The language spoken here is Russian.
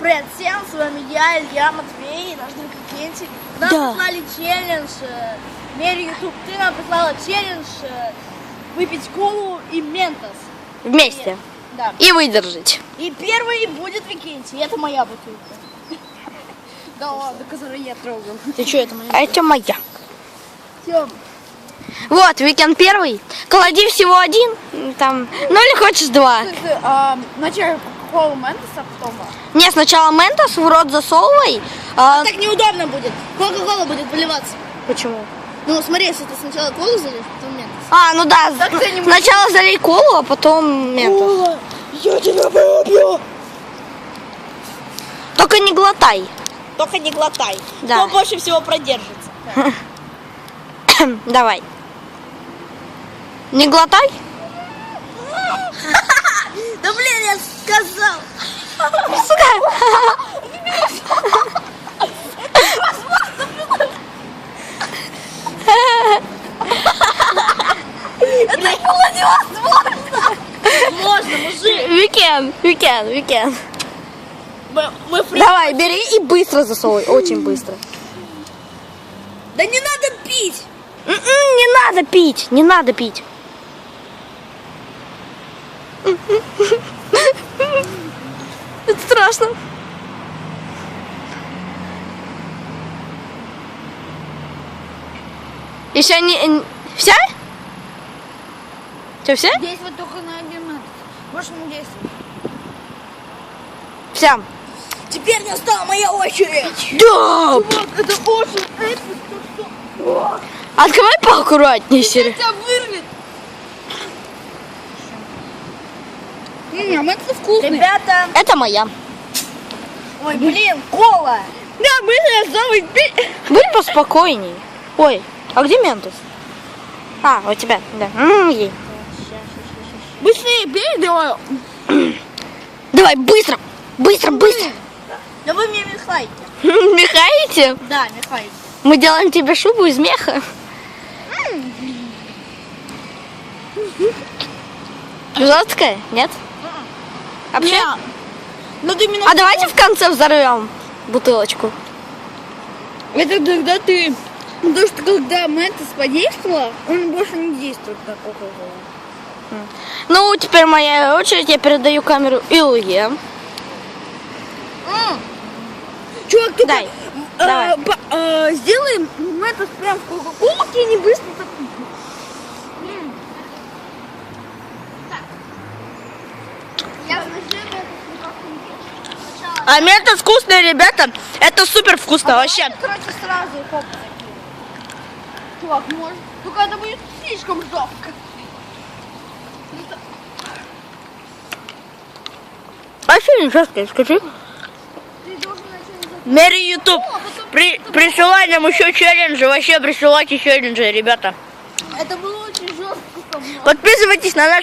Привет всем, с вами я, Илья Матвей, и наш друг Кенти. Нам Да. прислали челлендж, э, Мери Ютуб, ты нам прислала челлендж э, выпить колу и ментос. Вместе. Да. И выдержать. И первый будет Викентий, это моя бутылка. Да ладно, которую я трогал. Ты что, это моя? А это моя. Тём, Вот, weekend первый. Клади всего один. Там. Ну или хочешь два. ты, ты, а, вначале колу ментос, а потом... а. Не, сначала ментос в рот засовывай. а, Так неудобно будет. Кока-кола будет выливаться. Почему? Ну, смотри, если ты сначала колу залишь, потом ментос. А, ну да. Так Сначала залей колу, а потом ментос. я тебя выбью! Только не глотай. Только не глотай. Да. Кто больше всего продержится? Давай. Не глотай? Да сказал! Это было невозможно! Можно, мужик! Мы, мы при- Давай, бери и быстро засовывай. Очень быстро. Да не надо пить! М-м, Не надо пить, не надо пить. Это страшно. Еще не... Вся? Что, все? Действует только на один метод. Больше не действует. Вся. Теперь настала моя очередь! Да! Чувак, это очень... Это? Открывай поаккуратнее, Серега. Не, а это вкусный. Ребята, Это моя. ой, блин, кола. Да, мы самый Будь поспокойней. Ой, а где Ментус? А, у тебя, да. М. Быстрее бей, давай. Давай, быстро, быстро, быстро. Да вы мне мешаете. Мехаете? Да, мешаете. Мы делаем тебе шубу из меха. Жесткая? Нет? Вообще? Ну ты меня... А давайте в конце взорвем бутылочку. Это когда ты... Потому что когда Мэнтес подействовала, он больше не действует на. Ну, теперь моя очередь. Я передаю камеру Илье. Чувак, только Дай, э, давай. э, сделаем Мэнтес прям в кока-колу, и не быстро так... А ментос вкусный, ребята. Это супер вкусно вообще. Короче, сразу хоп. Чувак, может... Только это будет слишком жестко. Вообще жесткое, скажи. Ты должен начать Мери YouTube. При, присылай нам еще челленджи. Вообще присылайте челленджи, ребята. Это было очень жестко. Подписывайтесь на наш